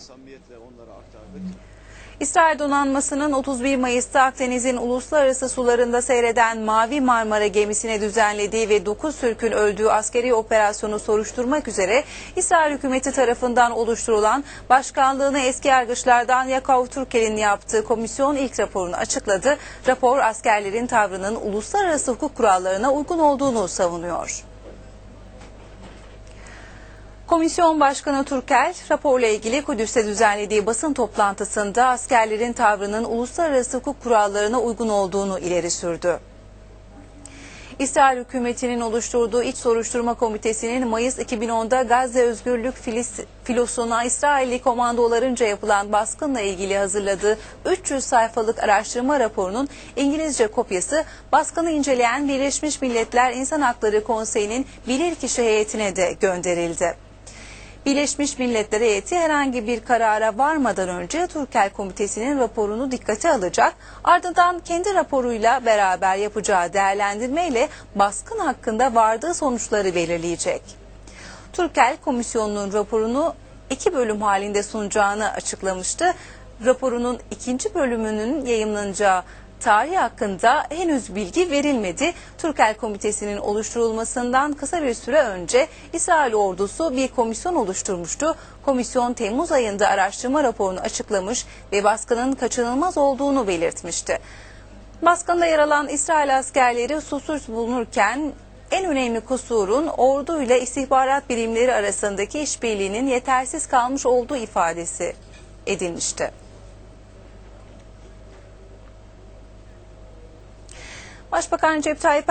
samimiyetle onlara aktardık. İsrail donanmasının 31 Mayıs'ta Akdeniz'in uluslararası sularında seyreden Mavi Marmara gemisine düzenlediği ve 9 Türk'ün öldüğü askeri operasyonu soruşturmak üzere İsrail hükümeti tarafından oluşturulan başkanlığını eski yargıçlardan Yakov Türkel'in yaptığı komisyon ilk raporunu açıkladı. Rapor askerlerin tavrının uluslararası hukuk kurallarına uygun olduğunu savunuyor. Komisyon Başkanı Türkel, raporla ilgili Kudüs'te düzenlediği basın toplantısında askerlerin tavrının uluslararası hukuk kurallarına uygun olduğunu ileri sürdü. İsrail hükümetinin oluşturduğu İç Soruşturma Komitesi'nin Mayıs 2010'da Gazze Özgürlük Filis- filosuna İsrailli komandolarınca yapılan baskınla ilgili hazırladığı 300 sayfalık araştırma raporunun İngilizce kopyası baskını inceleyen Birleşmiş Milletler İnsan Hakları Konseyi'nin bilirkişi heyetine de gönderildi. Birleşmiş Milletler heyeti herhangi bir karara varmadan önce Türkel Komitesi'nin raporunu dikkate alacak, ardından kendi raporuyla beraber yapacağı değerlendirmeyle baskın hakkında vardığı sonuçları belirleyecek. Türkel Komisyonu'nun raporunu iki bölüm halinde sunacağını açıklamıştı. Raporunun ikinci bölümünün yayımlanacağı tarih hakkında henüz bilgi verilmedi. Türkel Komitesi'nin oluşturulmasından kısa bir süre önce İsrail ordusu bir komisyon oluşturmuştu. Komisyon Temmuz ayında araştırma raporunu açıklamış ve baskının kaçınılmaz olduğunu belirtmişti. Baskında yer alan İsrail askerleri susuz bulunurken en önemli kusurun ordu ile istihbarat birimleri arasındaki işbirliğinin yetersiz kalmış olduğu ifadesi edilmişti. Başbakan Recep Tayyip